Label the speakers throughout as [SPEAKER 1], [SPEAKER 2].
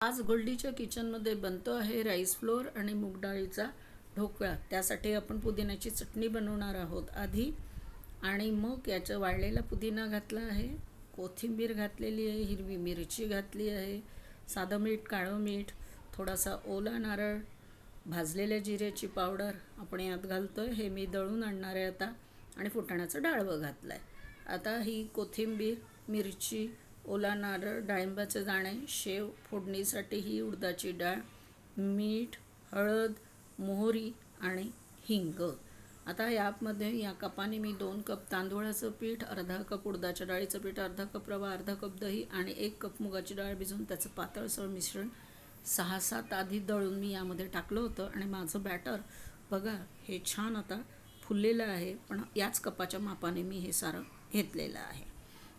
[SPEAKER 1] आज गोल्डीच्या किचनमध्ये बनतो आहे राईस फ्लोअर आणि मूगडाळीचा ढोकळा. त्यासाठी आपण पुदिन्याची चटणी बनवणार आहोत आधी. आणि मग याचं वाळलेला पुदिना घातला आहे. कोथिंबीर घातलेली आहे हिरवी मिरची घातली आहे साधं मीठ काळं मीठ थोडासा ओला नारळ भाजलेल्या जिऱ्याची पावडर आपण यात घालतो आहे हे मी दळून आणणार आहे आता. आणि फुटाण्याचं डाळवं घातलं आहे आता ही कोथिंबीर मिरची ओला नारळ डाळिंबाचे दाणे शेव फोडणीसाठी ही उडदाची डाळ मीठ हळद मोहरी आणि हिंग. आता यामध्ये या कपाने मी दोन कप तांदूळाचं पीठ अर्धा कप उडदाच्या डाळीचं पीठ अर्धा कप रवा अर्धा कप दही आणि एक कप मुगाची डाळ भिजवून त्याचं पातळसर मिश्रण सहा सात आधी दळून मी यामध्ये टाकलं होतं आणि माझं बॅटर बघा हे छान आता फुललेलं आहे पण याच कपाच्या मापाने मी हे सारं घेतलेलं आहे.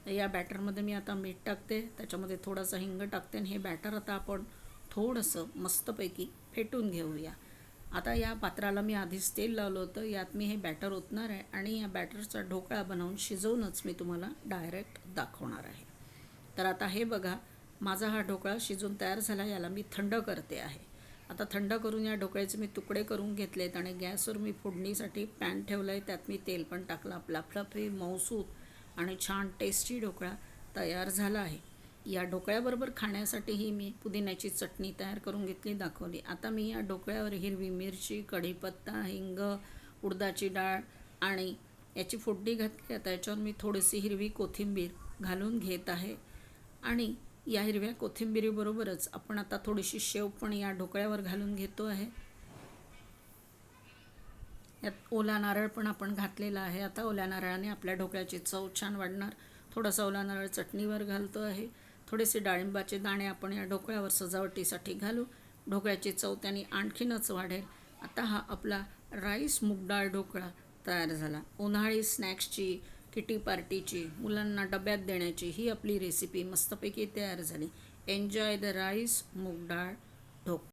[SPEAKER 1] या बॅटरमध्ये मी आता मीठ टाकते. त्याच्यामध्ये थोडासा हिंग टाकते आणि हे बॅटर आता आपण थोडंसं मस्तपैकी फेटून घेऊया. आता या पात्राला मी आधीच तेल लावलं होतं. यात मी हे बॅटर ओतणार आहे आणि या बॅटरचा ढोकळा बनवून शिजवूनच मी तुम्हाला डायरेक्ट दाखवणार आहे. तर आता हे बघा माझा हा ढोकळा शिजून तयार झाला याला मी थंड करते आहे. आता थंड करून या ढोकळ्याचे मी तुकडे करून घेतलेत आणि गॅसवर मी फोडणीसाठी पॅन ठेवलं आहे त्यात मी तेल पण टाकलं. आपला फ्लफी मौसूद आणि छान टेस्टी ढोकळा तयार झाला आहे. या ढोकळ्याबरोबर खाण्यासाठीही मी पुदिन्याची चटणी तयार करून घेतली दाखवली. आता मी या ढोकळ्यावर हिरवी मिरची कढीपत्ता हिंग उडदाची डाळ आणि याची फोडणी घातली. आता याच्यावर मी थोडीशी हिरवी कोथिंबीर घालून घेत आहे. आणि या हिरव्या कोथिंबिरीबरोबरच आपण आता थोडीशी शेव पण या ढोकळ्यावर घालून घेतो आहे. यात ओला नारळ पण आपण घातलेला आहे. आता ओल्या नारळाने आपल्या ढोकळ्याची चव छान वाढणार. थोडासा ओला नारळ चटणीवर घालतो आहे. थोडेसे डाळिंबाचे दाणे आपण या ढोकळ्यावर सजावटीसाठी घालू. ढोकळ्याची चव त्याने आणखीनच वाढेल. आता हा आपला राईस मुगडाळ ढोकळा तयार झाला. उन्हाळी स्नॅक्सची किटी पार्टीची मुलांना डब्यात देण्याची ही आपली रेसिपी मस्तपैकी तयार झाली. Enjoy the rice moong dal dhokla. Dhok